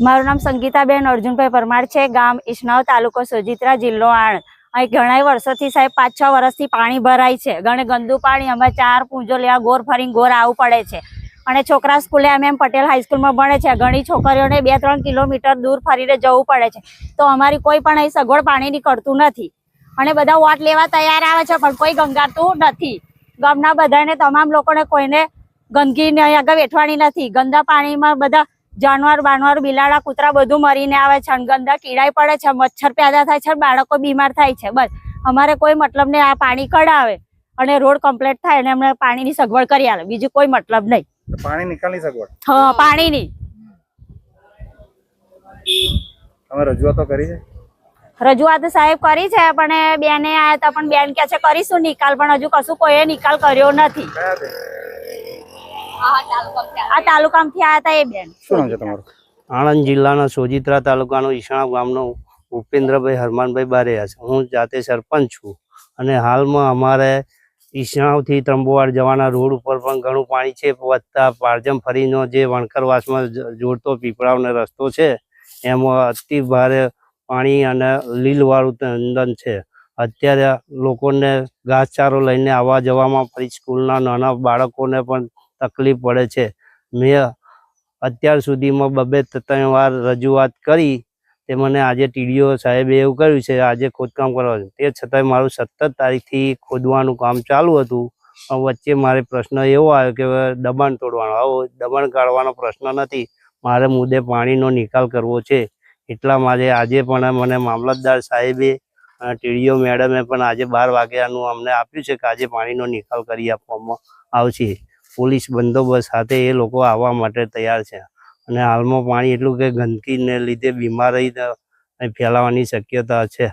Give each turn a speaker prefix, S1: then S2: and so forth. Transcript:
S1: મારું નામ સંગીતાબેન, અર્જુનભાઈ પરમાર છે, ગામ ઈસનાવ તાલુકો સોજિત્રા, જિલ્લો આણંદ. અહીં ઘણા વર્ષોથી સાહેબ પાંચ છ વર્ષથી પાણી ભરાય છે. ઘણે ગંદુ પાણી, અમે ચાર પૂંજો લેવા ગોર ફરીને ગોર આવવું પડે છે. અને છોકરા સ્કૂલે અમે એમ પટેલ હાઈસ્કૂલમાં ભણે છે. ઘણી છોકરીઓને બે ત્રણ કિલોમીટર દૂર ફરીને જવું પડે છે. તો અમારી કોઈ પણ અહીં સગવડ પાણીની કરતું નથી. અને બધા વોટ લેવા તૈયાર આવે છે, પણ કોઈ ગંગાતું નથી. ગામના બધાને, તમામ લોકોને કોઈને ગંદકીને આગળ વેઠવાની નથી. ગંદા પાણીમાં બધા જાનવર બાનવર બિલાડા કૂતરા બધું મરીને આવે છે. ગંદા કીડાઈ પડે છે. મચ્છર પેદા થાય છે બાળકો બીમાર થાય છે. બસ. અમારે કોઈ મતલબ નહીં. આ પાણી કઢાવે અને રોડ કમ્પ્લીટ થાય અને અમને પાણીની સગવડ કરી આવે. બીજું કોઈ મતલબ નહીં.
S2: પાણી નિકાલની સગવડ?
S1: હા પાણીની.
S2: તમે રજૂઆતો કરી છે?
S1: રજૂઆત સાહેબ કરી છે પણ બેને આયા હતા પણ બેન કે છે કરીશું નિકાલ. પણ હજુ કશું કોઈએ નિકાલ કર્યો નથી. આ તાલુકામાંથી આયા હતા એ બેન.
S2: શું નામ છે તમારું?
S3: આણંદ જિલ્લાના સોજિત્રા તાલુકાનો ઈશાણા ગામનો ઉપેન્દ્રભાઈ હરમાનભાઈ બારેયા છે. હું જાતે સરપંચ છું અને હાલમાં અમારે ઈશાણાથી ત્રંબોવાડ જવાના રોડ ઉપર પણ ઘણું પાણી છે. વધતા પારજમ ફરીનો જે વણકરવાસમાં જોડતો પીપળાવનો રસ્તો છે એમાં અતિ ભારે પાણી અને લીલવાળું તંદન છે. અત્યારે લોકોને ઘાસચારો લઈને આવવા જવામાં ફરી સ્કૂલના નાના બાળકોને પણ તકલીફ પડે છે. મેં અત્યાર સુધીમાં બબે ત્રણ વાર રજૂઆત કરી. તે મને આજે ટીડીઓ સાહેબે એવું કર્યું છે, આજે ખોદકામ કરવાનું તે છતાંય મારું સત્તર તારીખથી ખોદવાનું કામ ચાલુ હતું. પણ વચ્ચે મારે પ્રશ્ન એવો આવ્યો કે, દબાણ તોડવાનો. આવો, દબાણ કાઢવાનો પ્રશ્ન નથી. મારે મુદ્દે પાણીનો નિકાલ કરવો છે. એટલા માટે આજે પણ મને મામલતદાર સાહેબે અને ટીડીઓ મેડમે પણ આજે બાર વાગ્યાનું અમને આપ્યું છે કે, આજે પાણીનો નિકાલ કરી આપવામાં આવશે. પોલીસ બંદોબસ્ત સાથે એ લોકો આવવા માટે તૈયાર છે. અને હાલમાં પાણી એટલું કે ગંદકીને લીધે બીમારી ફેલાવાની શક્યતા છે.